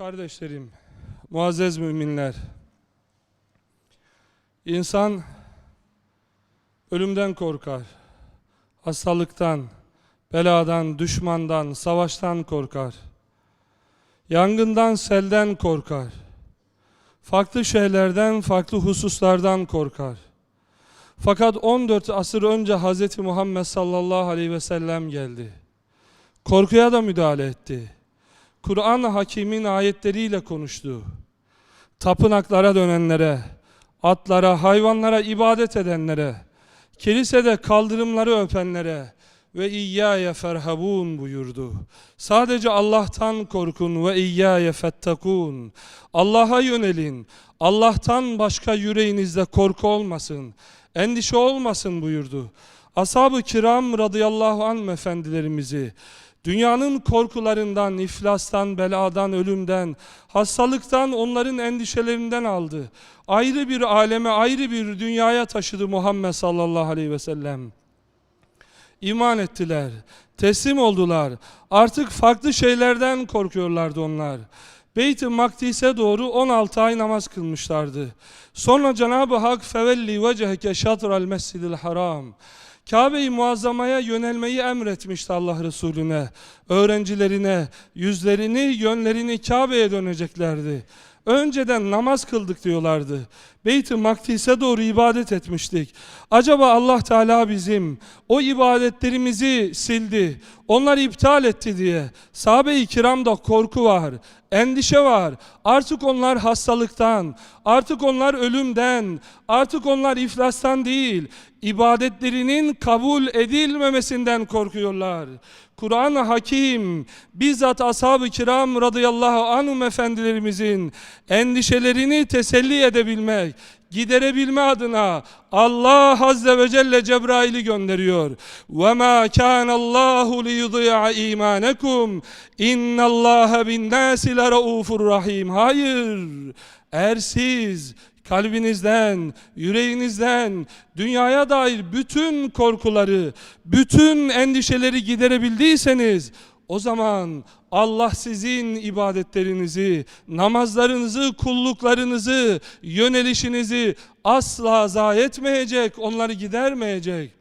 Kardeşlerim, muazzez müminler. İnsan ölümden korkar. Hastalıktan, beladan, düşmandan, savaştan korkar. Yangından, selden korkar. Farklı şeylerden, farklı hususlardan korkar. Fakat 14 asır önce Hz. Muhammed sallallahu aleyhi ve sellem geldi. Korkuya da müdahale etti. Kur'an-ı Hakim'in ayetleriyle konuştu. Tapınaklara dönenlere, atlara, hayvanlara ibadet edenlere, kilisede kaldırımları öpenlere ve iyyâye ferhabûn buyurdu. Sadece Allah'tan korkun ve iyyâye fettekûn. Allah'a yönelin. Allah'tan başka yüreğinizde korku olmasın, endişe olmasın buyurdu. Ashab-ı kiram radıyallahu anh efendilerimizi dünyanın korkularından, iflastan, beladan, ölümden, hastalıktan, onların endişelerinden aldı. Ayrı bir aleme, ayrı bir dünyaya taşıdı Muhammed sallallahu aleyhi ve sellem. İman ettiler, teslim oldular. Artık farklı şeylerden korkuyorlardı onlar. Beyt-i Makdis'e doğru 16 ay namaz kılmışlardı. Sonra Cenab-ı Hak fevelli veceheke şatral mescidil haram. Kabe-i Muazzama'ya yönelmeyi emretmişti Allah Resulüne. Öğrencilerine yüzlerini, yönlerini Kabe'ye döneceklerdi. Önceden namaz kıldık diyorlardı. Beyt-i Makdis'e doğru ibadet etmiştik. Acaba Allah Teala bizim o ibadetlerimizi sildi, onları iptal etti diye. Sahabe-i kiramda korku var, endişe var. Artık onlar hastalıktan, artık onlar ölümden, artık onlar iflastan değil, ibadetlerinin kabul edilmemesinden korkuyorlar. Kur'an-ı Hakim bizzat ashab-ı kiram radıyallahu anhum efendilerimizin endişelerini teselli edebilmek, giderebilme adına Allah azze ve celle Cebrail'i gönderiyor. Ma kana Allahu li yudhi'a imanekum. İnnallaha bin-nasi leraufur rahim. Hayır. Eğer siz kalbinizden, yüreğinizden dünyaya dair bütün korkuları, bütün endişeleri giderebildiyseniz o zaman Allah sizin ibadetlerinizi, namazlarınızı, kulluklarınızı, yönelişinizi asla zayi etmeyecek, onları gidermeyecek.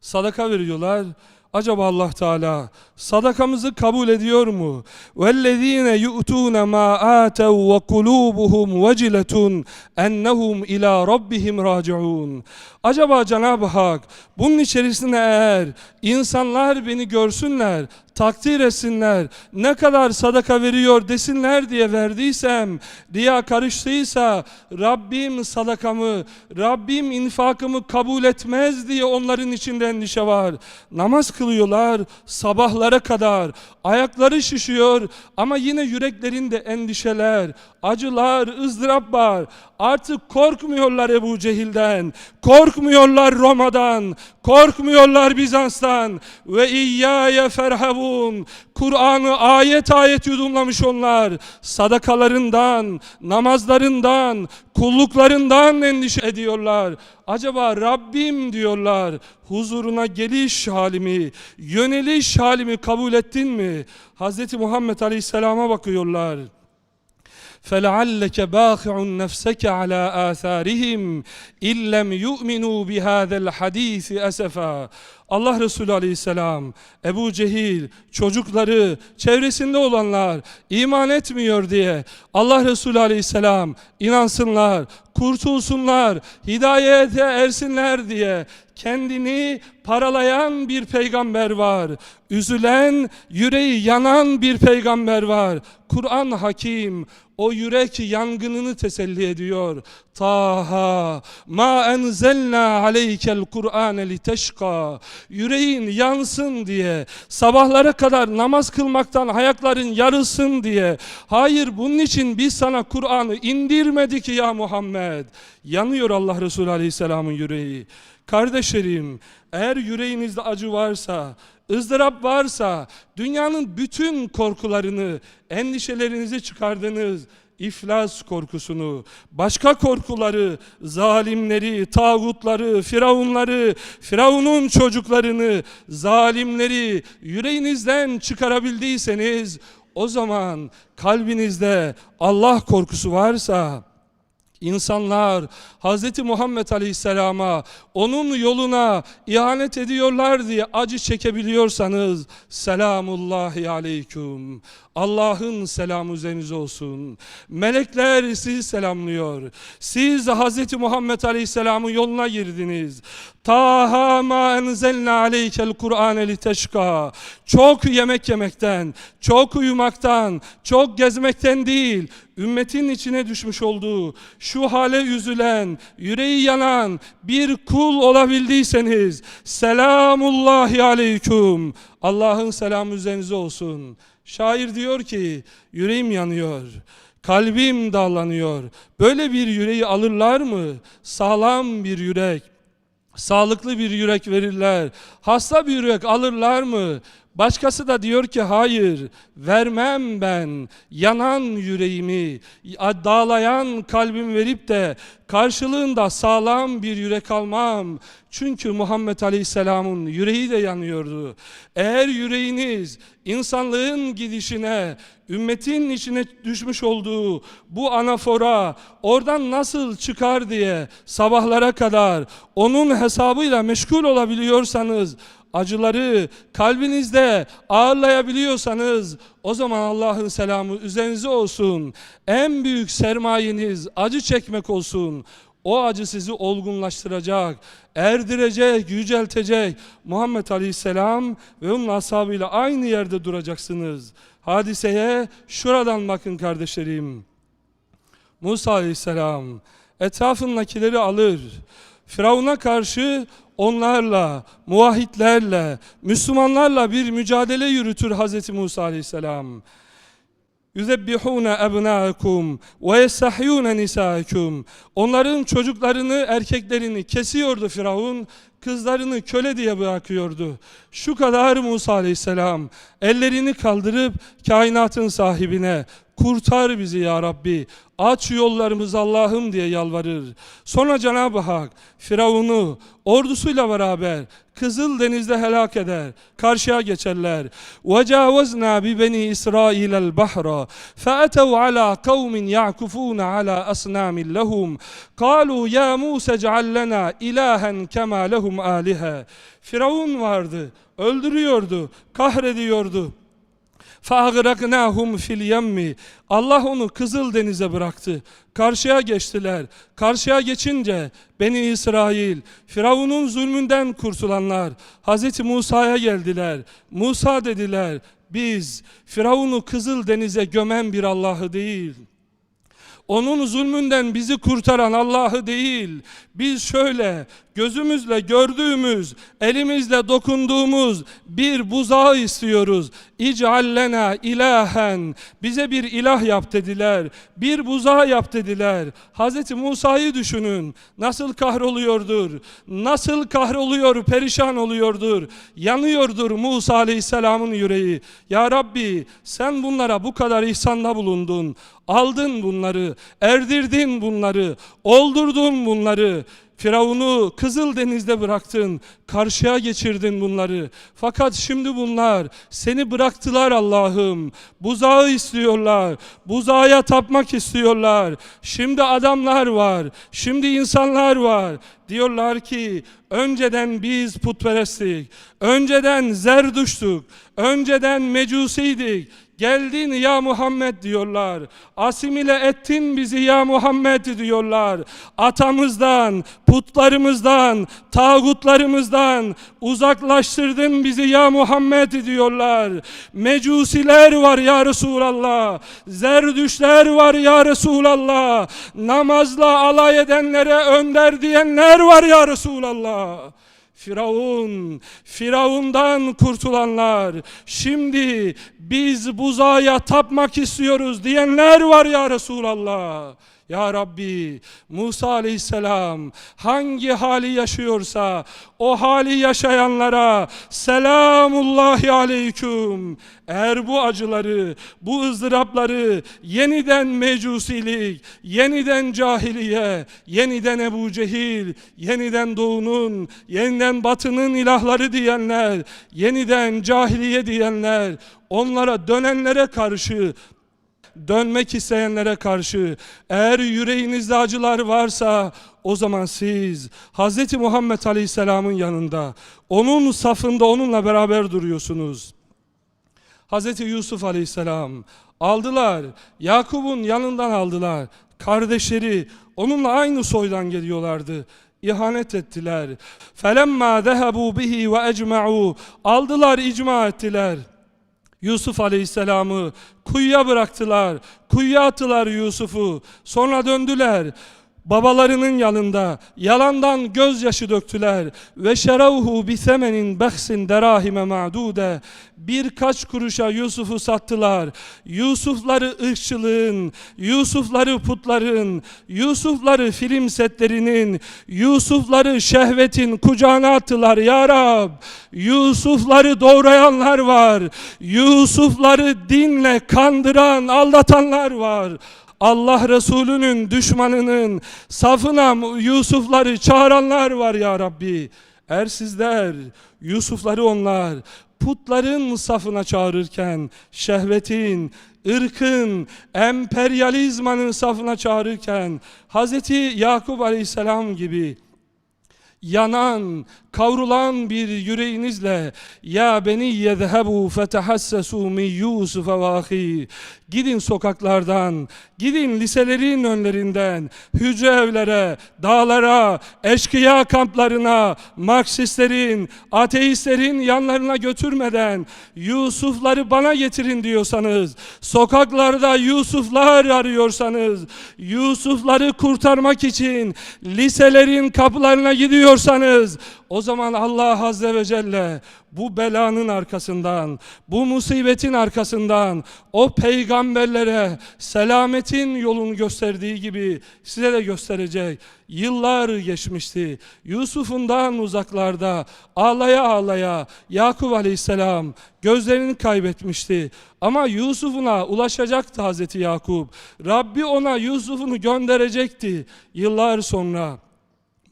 Sadaka veriyorlar. Acaba Allah Teala sadakamızı kabul ediyor mu? Vellezine yu'tuna ma atu ve kulubuhum veciletun ennehum ila rabbihim raciun. Acaba Cenab-ı Hak bunun içerisine eğer insanlar beni görsünler, takdir etsinler, ne kadar sadaka veriyor desinler diye verdiysem, riya karıştıysa Rabbim sadakamı, Rabbim infakımı kabul etmez diye onların içinde endişe var. Namaz kılıyorlar sabahlara kadar, ayakları şişiyor ama yine yüreklerinde endişeler, acılar, ızdırap var. Artık korkmuyorlar Ebu Cehil'den, korkmuyorlar Roma'dan, korkmuyorlar Bizans'tan ve iyyâye ferhavun. Kur'an'ı ayet ayet yudumlamış onlar. Sadakalarından, namazlarından, kulluklarından endişe ediyorlar. Acaba Rabbim diyorlar huzuruna geliş halimi, yöneliş halimi kabul ettin mi? Hz. Muhammed Aleyhisselam'a bakıyorlar. فَلَعَلَّكَ بَاخِعٌ نَفْسَكَ عَلَى آثَارِهِمْ اِنْ لَمْ يُؤْمِنُوا بِهَذَا الْحَد۪يثِ أَسَفًا Allah Resulü Aleyhisselam, Ebu Cehil, çocukları, çevresinde olanlar iman etmiyor diye Allah Resulü Aleyhisselam inansınlar, kurtulsunlar, hidayete ersinler diye kendini paralayan bir peygamber var. Üzülen, yüreği yanan bir peygamber var. Kur'an hakim o yürek yangınını teselli ediyor. Taha ma enzelna aleykel Kur'ane liteşka. Yüreğin yansın diye, sabahlara kadar namaz kılmaktan ayakların yarılsın diye. Hayır bunun için biz sana Kur'an'ı indirmedik ya Muhammed. Yanıyor Allah Resulü Aleyhisselam'ın yüreği. Kardeşlerim, eğer yüreğinizde acı varsa, ızdırap varsa, dünyanın bütün korkularını, endişelerinizi çıkardınız, iflas korkusunu, başka korkuları, zalimleri, tağutları, firavunları, firavunun çocuklarını, zalimleri yüreğinizden çıkarabildiyseniz, O zaman kalbinizde Allah korkusu varsa İnsanlar Hz. Muhammed Aleyhisselam'a onun yoluna ihanet ediyorlar diye acı çekebiliyorsanız selamullahi aleyküm. Allah'ın selamı üzerinize olsun. Melekler sizi selamlıyor. Siz Hz. Muhammed Aleyhisselam'ın yoluna girdiniz. Taha ma enzelna aleykel Kur'ane liteşka. Çok yemek yemekten, çok uyumaktan, çok gezmekten değil, ümmetin içine düşmüş olduğu, şu hale üzülen, yüreği yanan bir kul olabildiyseniz, selamullahi aleyküm. Allah'ın selamı üzerinize olsun. Şair diyor ki, yüreğim yanıyor. Kalbim dallanıyor. Böyle bir yüreği alırlar mı? Sağlam bir yürek, Sağlıklı bir yürek verirler. Hasta bir yürek alırlar mı? Başkası da diyor ki hayır vermem ben yanan yüreğimi dağlayan kalbim verip de karşılığında sağlam bir yürek almam. Çünkü Muhammed Aleyhisselam'ın yüreği de yanıyordu. Eğer yüreğiniz insanlığın gidişine, ümmetin içine düşmüş olduğu bu anafora oradan nasıl çıkar diye sabahlara kadar onun hesabıyla meşgul olabiliyorsanız acıları kalbinizde ağırlayabiliyorsanız o zaman Allah'ın selamı üzerinize olsun. En büyük sermayeniz acı çekmek olsun. O acı sizi olgunlaştıracak, erdirecek, yüceltecek. Muhammed Aleyhisselam ve onun ashabıyla aynı yerde duracaksınız. Hadiseye şuradan bakın kardeşlerim. Musa Aleyhisselam etrafındakileri alır. Firavun'a karşı onlarla, muvahhidlerle, Müslümanlarla bir mücadele yürütür Hz. Musa Aleyhisselam. Ebnâkum ve yestahyûne nisâkum. Onların çocuklarını, erkeklerini kesiyordu Firavun, kızlarını köle diye bırakıyordu. Şu kadar Musa Aleyhisselam ellerini kaldırıp kainatın sahibine kurtar bizi ya Rabbi. Aç yollarımızı Allah'ım diye yalvarır. Sonra Cenab-ı Hak Firavun'u ordusuyla beraber Kızıl Deniz'de helak eder. Karşıya geçerler. وَجَاوَزْنَا بِبَنِي إِسْرَائِيلَ الْبَحْرَ فَأَتَوْا عَلَى قَوْمٍ يَعْكُفُونَ عَلَى أَصْنَامٍ لَهُمْ قَالُوا يَا مُوسَى اجْعَلْ لَنَا إِلَٰهًا كَمَا لَهُمْ آلِهَةً Firavun vardı. Öldürüyordu. Kahrediyordu. فَاَغْرَقْنَاهُمْ fil yemmi. Allah onu Kızıl Deniz'e bıraktı. Karşıya geçtiler. Karşıya geçince Beni İsrail, Firavun'un zulmünden kurtulanlar Hz. Musa'ya geldiler. Musa dediler, biz Firavun'u Kızıl Deniz'e gömen bir Allah'ı değil, Onun zulmünden bizi kurtaran Allah'ı değil, biz şöyle gözümüzle gördüğümüz, elimizle dokunduğumuz bir buzağı istiyoruz. İc'allena ilahen, bize bir ilah yap dediler, bir buzağı yap dediler. Hz. Musa'yı düşünün, nasıl kahroluyordur, nasıl kahroluyor, perişan oluyordur, yanıyordur Musa Aleyhisselam'ın yüreği. Ya Rabbi sen bunlara bu kadar ihsanda bulundun, aldın bunları, erdirdin bunları, oldurdun bunları. Firavun'u Kızıl Deniz'de bıraktın, karşıya geçirdin bunları. Fakat şimdi bunlar seni bıraktılar Allah'ım. Buzağı istiyorlar, buzağa tapmak istiyorlar. Şimdi adamlar var, şimdi insanlar var. Diyorlar ki önceden biz putperestlik, önceden zerduştuk, önceden mecusiydik. Geldin ya Muhammed diyorlar. Asimile ettin bizi ya Muhammed diyorlar. Atamızdan, putlarımızdan, tağutlarımızdan uzaklaştırdın bizi ya Muhammed diyorlar. Mecusiler var ya Resulallah. Zerdüşler var ya Resulallah. Namazla alay edenlere önder diyenler var ya Resulallah. Firavun, Firavundan kurtulanlar, şimdi biz buzağa tapmak istiyoruz diyenler var ya Resulallah. Ya Rabbi Musa aleyhisselam hangi hali yaşıyorsa o hali yaşayanlara selamullahi aleyküm. Eğer bu acıları, bu ızdırapları yeniden mecusilik, yeniden cahiliye, yeniden Ebu Cehil, yeniden doğunun, yeniden batının ilahları diyenler, yeniden cahiliye diyenler, onlara dönenlere karşı dönmek isteyenlere karşı eğer yüreğinizde acılar varsa o zaman siz Hz. Muhammed Aleyhisselam'ın yanında onun safında onunla beraber duruyorsunuz. Hz. Yusuf Aleyhisselam aldılar. Yakup'un yanından aldılar. Kardeşleri onunla aynı soydan geliyorlardı. İhanet ettiler. Felemma zehebu bihi ve ecma'u aldılar, icma ettiler. Yusuf Aleyhisselam'ı kuyuya bıraktılar. Kuyuya attılar Yusuf'u. Sonra döndüler. Babalarının yanında yalandan gözyaşı döktüler ve şeravhu bi semenin behsin derahime ma'dude birkaç kuruşa Yusuf'u sattılar. Yusufları ırkçılığın, Yusufları putların, Yusufları film setlerinin, Yusufları şehvetin kucağına attılar ya Rab. Yusufları doğrayanlar var. Yusufları dinle kandıran, aldatanlar var. Allah Resulü'nün düşmanının safına Yusufları çağıranlar var ya Rabbi. Eğer sizler Yusufları onlar putların safına çağırırken şehvetin, ırkın, emperyalizmanın safına çağırırken Hz. Yakup Aleyhisselam gibi yanan, kavrulan bir yüreğinizle ya beni yezhebu fetahassasu min Yusuf ve ahi. Gidin sokaklardan gidin liselerin önlerinden hücre evlere dağlara eşkıya kamplarına Marksistlerin ateistlerin yanlarına götürmeden Yusufları bana getirin diyorsanız sokaklarda Yusuflar arıyorsanız Yusufları kurtarmak için liselerin kapılarına gidiyorsanız o zaman Allah Azze ve Celle bu belanın arkasından, bu musibetin arkasından o peygamberlere selametin yolunu gösterdiği gibi size de gösterecek. Yıllar geçmişti. Yusuf'undan uzaklarda ağlaya ağlaya Yakup Aleyhisselam gözlerini kaybetmişti. Ama Yusuf'una ulaşacaktı Hazreti Yakup. Rabbi ona Yusuf'unu gönderecekti yıllar sonra.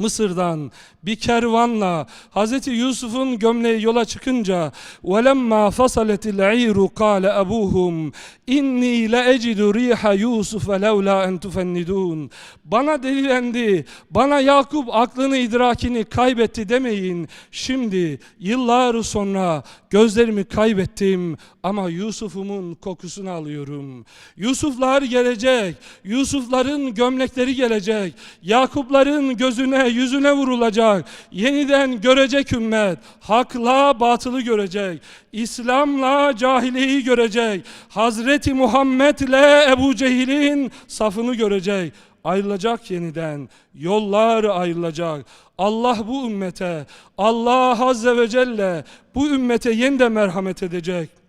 Mısır'dan bir kervanla Hz. Yusuf'un gömleği yola çıkınca وَلَمَّا فَصَلَتِ الْعِيرُ قَالَ أَبُوهُمْ اِنِّي لَاَجِدُ رِيحَ يُوسُفَ لَوْلَا اَنْ تُفَنِّدُونَ Bana delilendi, bana Yakup aklını idrakini kaybetti demeyin. Şimdi yıllar sonra gözlerimi kaybettim ama Yusuf'umun kokusunu alıyorum. Yusuflar gelecek, Yusufların gömlekleri gelecek, Yakupların gözüne yüzüne vurulacak. Yeniden görecek ümmet. Hakla batılı görecek. İslam'la cahiliyi görecek. Hazreti Muhammed'le Ebu Cehil'in safını görecek. Ayrılacak yeniden. Yollar ayrılacak. Allah bu ümmete, Allah Azze ve Celle bu ümmete yeniden merhamet edecek.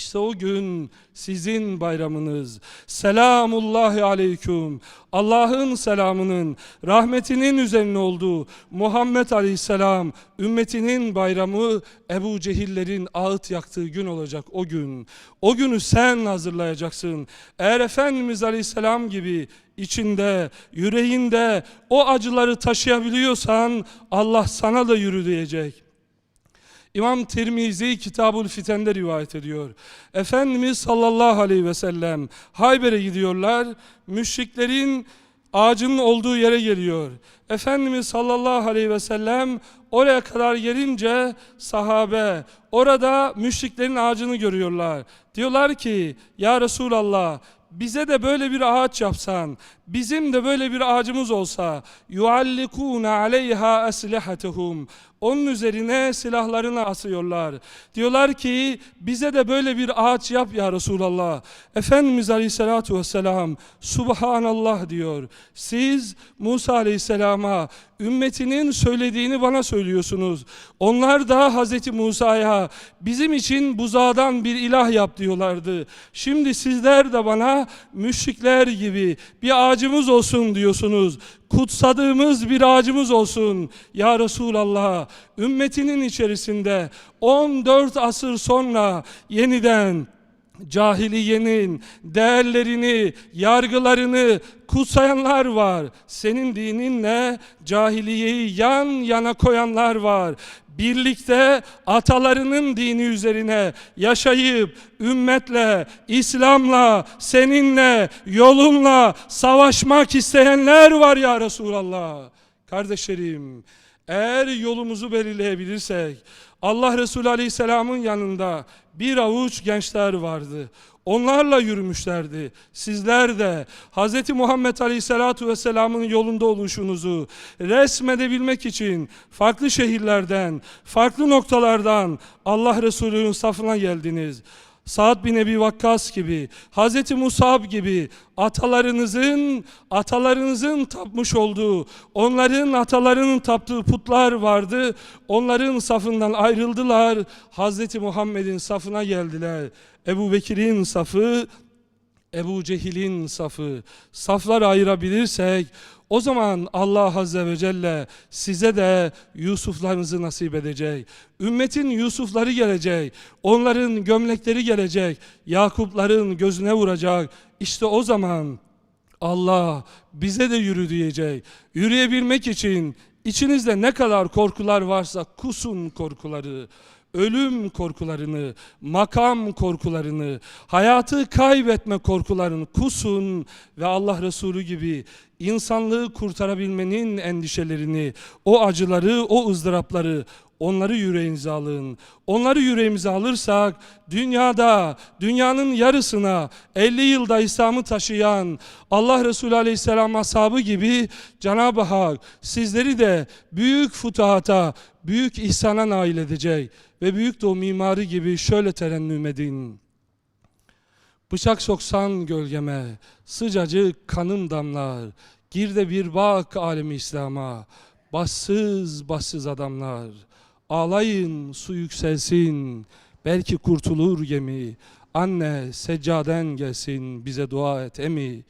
İşte o gün sizin bayramınız. Selamullahi aleyküm. Allah'ın selamının, rahmetinin üzerine olduğu Muhammed Aleyhisselam ümmetinin bayramı Ebu Cehillerin ağıt yaktığı gün olacak o gün. O günü sen hazırlayacaksın. Eğer Efendimiz Aleyhisselam gibi içinde, yüreğinde o acıları taşıyabiliyorsan Allah sana da yürü diyecek. İmam Tirmizi Kitabul Fiten'de rivayet ediyor. Efendimiz sallallahu aleyhi ve sellem Hayber'e gidiyorlar. Müşriklerin ağacının olduğu yere geliyor. Efendimiz sallallahu aleyhi ve sellem oraya kadar gelince sahabe orada müşriklerin ağacını görüyorlar. Diyorlar ki ya Resulallah bize de böyle bir ağaç yapsan, bizim de böyle bir ağacımız olsa, yuallikuna aleyha eslihatehum. Onun üzerine silahlarını asıyorlar. Diyorlar ki bize de böyle bir ağaç yap ya Resulallah. Efendimiz Aleyhisselatü Vesselam Subhanallah diyor. Siz Musa Aleyhisselam'a ümmetinin söylediğini bana söylüyorsunuz. Onlar da Hazreti Musa'ya bizim için buzağdan bir ilah yap diyorlardı. Şimdi sizler de bana müşrikler gibi bir ağacımız olsun diyorsunuz. Kutsadığımız bir ağacımız olsun. Ya Resulallah ümmetinin içerisinde 14 asır sonra yeniden cahiliyenin değerlerini, yargılarını kutsayanlar var. Senin dininle cahiliyeyi yan yana koyanlar var. Birlikte atalarının dini üzerine yaşayıp ümmetle, İslam'la, seninle, yolunla savaşmak isteyenler var ya Resulallah. Kardeşlerim, eğer yolumuzu belirleyebilirsek, Allah Resulü Aleyhisselam'ın yanında bir avuç gençler vardı. Onlarla yürümüşlerdi. Sizler de Hz. Muhammed Aleyhisselatu Vesselam'ın yolunda oluşunuzu resmedebilmek için farklı şehirlerden, farklı noktalardan Allah Resulü'nün safına geldiniz. Sa'd bin Ebi Vakkas gibi, Hz. Musab gibi atalarınızın atalarınızın tapmış olduğu, onların atalarının taptığı putlar vardı. Onların safından ayrıldılar. Hz. Muhammed'in safına geldiler. Ebu Bekir'in safı, Ebu Cehil'in safı. Saflar ayırabilirsek o zaman Allah Azze ve Celle size de Yusuflarınızı nasip edecek. Ümmetin Yusufları gelecek. Onların gömlekleri gelecek. Yakupların gözüne vuracak. İşte o zaman Allah bize de yürü diyecek. Yürüyebilmek için içinizde ne kadar korkular varsa kusun korkuları ölüm korkularını, makam korkularını, hayatı kaybetme korkularını kusun ve Allah Resulü gibi insanlığı kurtarabilmenin endişelerini, o acıları, o ızdırapları onları yüreğinize alın. Onları yüreğimize alırsak dünyada, dünyanın yarısına 50 yılda İslam'ı taşıyan Allah Resulü Aleyhisselam ashabı gibi Cenab-ı Hak sizleri de büyük futahata, büyük ihsana nail edecek ve büyük de o mimarı gibi şöyle terennüm edin. Bıçak soksan gölgeme, sıcacık kanım damlar. Gir de bir bak alemi İslam'a, bassız bassız adamlar. Ağlayın su yükselsin, belki kurtulur gemi. Anne seccaden gelsin bize dua et emi.